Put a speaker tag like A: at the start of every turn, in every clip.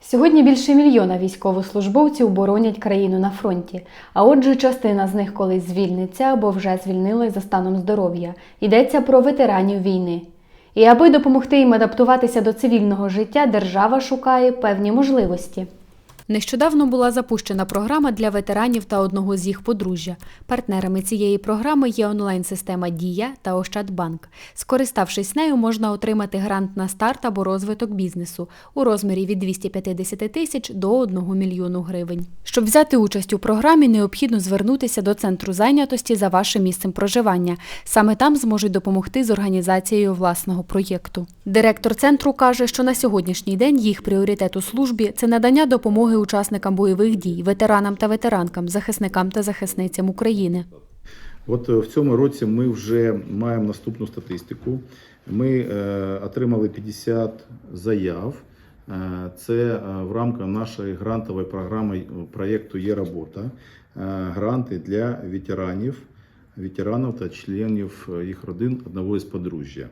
A: Сьогодні більше мільйона військовослужбовців боронять країну на фронті. А отже, частина з них колись звільниться або вже звільнилась за станом здоров'я. Йдеться про ветеранів війни. І аби допомогти їм адаптуватися до цивільного життя, держава шукає певні можливості. Нещодавно була запущена програма для ветеранів та одного з їх подружжя. Партнерами цієї програми є онлайн-система Дія та Ощадбанк. Скориставшись нею, можна отримати грант на старт або розвиток бізнесу у розмірі від 250 тисяч до 1 мільйону гривень. Щоб взяти участь у програмі, необхідно звернутися до центру зайнятості за вашим місцем проживання. Саме там зможуть допомогти з організацією власного проєкту. Директор центру каже, що на сьогоднішній день їх пріоритет у службі це надання допомоги учасникам бойових дій, ветеранам та ветеранкам, захисникам та захисницям України.
B: От е, в цьому році ми вже маємо наступну статистику. Ми е, отримали 50 заяв. Е, Це в рамках нашої грантової програми проєкту Є робота. Гранти для ветеранів, ветеранів та членів їх родин одного із подружжя.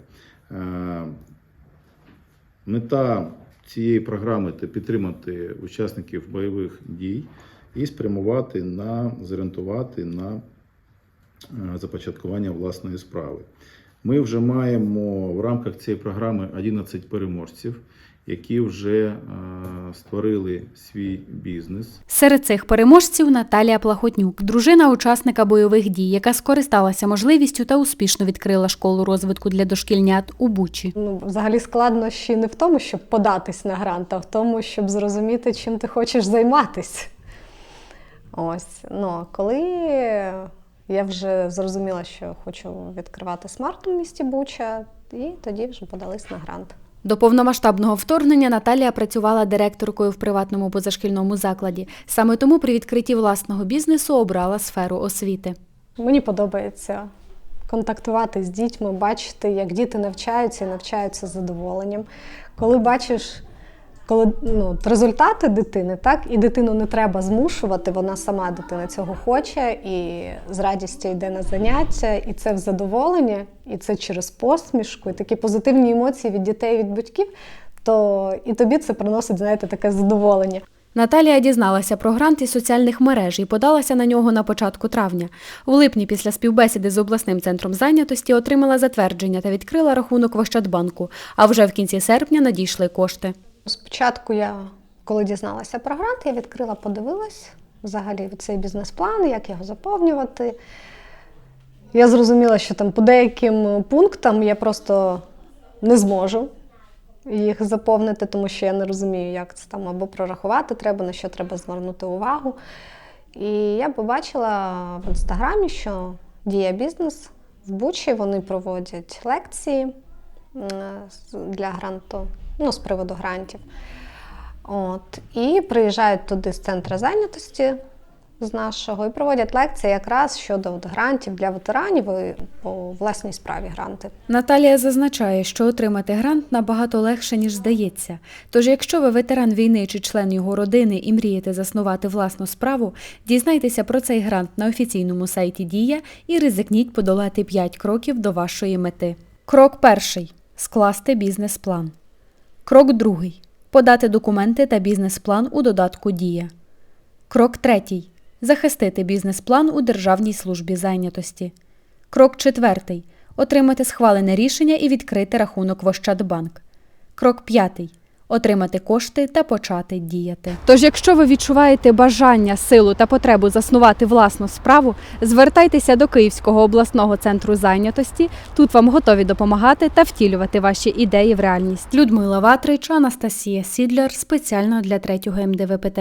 B: Мета цієї програми та підтримати учасників бойових дій і спрямувати на зорієнтувати на е, започаткування власної справи. Ми вже маємо в рамках цієї програми 11 переможців, які вже е, створили свій бізнес.
A: Серед цих переможців Наталія Плахотнюк, дружина учасника бойових дій, яка скористалася можливістю та успішно відкрила школу розвитку для дошкільнят у Бучі.
C: Ну, взагалі складнощі не в тому, щоб податись на грант, а в тому, щоб зрозуміти, чим ти хочеш займатися. Ось. Ну, коли я вже зрозуміла, що хочу відкривати смарт у місті Буча, і тоді вже подались на грант.
A: До повномасштабного вторгнення Наталія працювала директоркою в приватному позашкільному закладі. Саме тому при відкритті власного бізнесу обрала сферу освіти.
C: Мені подобається контактувати з дітьми, бачити, як діти навчаються і навчаються з задоволенням. Коли бачиш коли, ну, результати дитини, так, і дитину не треба змушувати, вона сама дитина цього хоче і з радістю йде на заняття, і це в задоволення, і це через посмішку, і такі позитивні емоції від дітей, від батьків, то і тобі це приносить, знаєте, таке задоволення.
A: Наталія дізналася про грант із соціальних мереж і подалася на нього на початку травня. У липні після співбесіди з обласним центром зайнятості отримала затвердження та відкрила рахунок в Ощадбанку, а вже в кінці серпня надійшли кошти.
C: Спочатку я, коли дізналася про грант, я відкрила, подивилась взагалі цей бізнес-план, як його заповнювати. Я зрозуміла, що там по деяким пунктам я просто не зможу їх заповнити, тому що я не розумію, як це там або прорахувати треба, на що треба звернути увагу. І я побачила в інстаграмі, що дія бізнес в Бучі вони проводять лекції для гранту, ну, з приводу грантів. От, і приїжджають туди з центру зайнятості з нашого і проводять лекції якраз щодо от грантів для ветеранів і по власній справі гранти.
A: Наталія зазначає, що отримати грант набагато легше, ніж здається. Тож, якщо ви ветеран війни чи член його родини і мрієте заснувати власну справу, дізнайтеся про цей грант на офіційному сайті Дія і ризикніть подолати 5 кроків до вашої мети. Крок перший скласти бізнес-план. Крок другий подати документи та бізнес-план у додатку Дія. Крок третій захистити бізнес-план у Державній службі зайнятості. Крок четвертий отримати схвалене рішення і відкрити рахунок в Ощадбанк. Крок п'ятий отримати кошти та почати діяти. Тож, якщо ви відчуваєте бажання, силу та потребу заснувати власну справу, звертайтеся до Київського обласного центру зайнятості. Тут вам готові допомагати та втілювати ваші ідеї в реальність. Людмила Ватрич, Анастасія Сідляр спеціально для третього МДВПТ.